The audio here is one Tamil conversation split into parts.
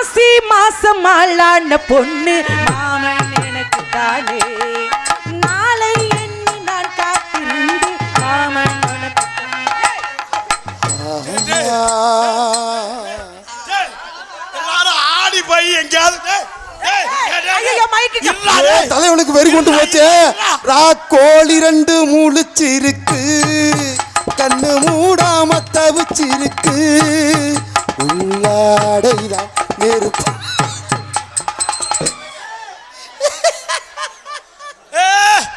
மாசி மாசம் ஆளான பொண்ணு மாமன் எனக்கு தானே நாளை எண்ணி நான் காத்திருந்து மாமன் எல்லாரும் ஆடி போய் எங்கேயாவது. தலைவனுக்கு வெறி கொண்டு போச்சு ராக்கோழி ரெண்டு முழிச்சிருக்கு கண்ணு மூடாம தவிச்சிருக்கு உள்ளாடைதான் நெருப்பு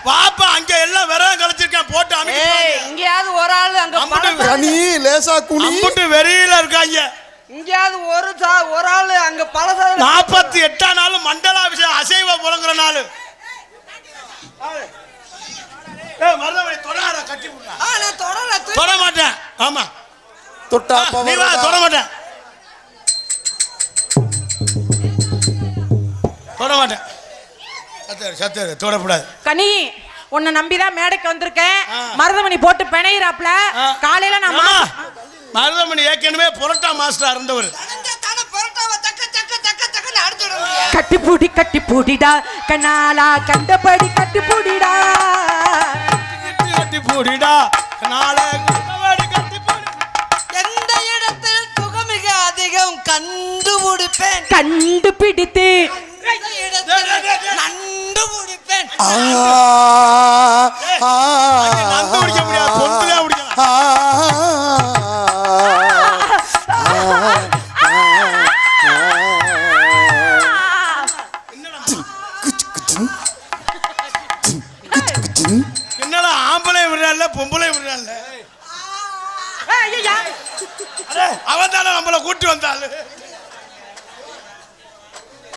வாப்பா அங்க எல்லாம் விரதம் கழிச்சிருக்கேன். போட்டு இங்கேயாவது ஒரு ஆளு அங்க கனி லேசா குனி. அம்புட்டு வெறியில இருக்காங்க. இங்கேயாவது ஒரு சா- ஒரு ஆளு அங்க பல நாற்பத்தி எட்டாம் நாள் மண்டலாபிஷேகம் அசைவ புலங்குற நாள். தொட மாட்டேன். ஆமா. தொட்டா தொட மாட்டேன். தொட மாட்டேன். சத்தரு சத்தரு தொடக்கூடாது கனி உன்னை நம்பிதான் மேடைக்கு வந்திருக்கேன். மருதமணி போட்டு பிணையிறாப்ல. காலையில நான் மா- மருதமணி ஏற்கனவே புரட்டா மாஸ்டர் இருந்தவர். கட்டி பூடி கட்டி பூடிடா கண்ணாலா கண்டபடி கட்டி பூடிடா கட்டி கட்டி பூடிடா நாளை கண்டபடி கட்டி பூடி எந்த இடத்தில் சுகமிக அதிகம் கண்டுபிடிப்பேன் கண்டுபிடித்து ஆ அங்க நந்து குடிக்க முடியாது பொந்து தான் குடிக்கலாம் ஆ குச்சு குச்சும் குச்சு குச்சும் என்னடா ஆம்பளை பொம்பளை விடுறான்ல அவன் தானே நம்மளை கூட்டி வந்தாள்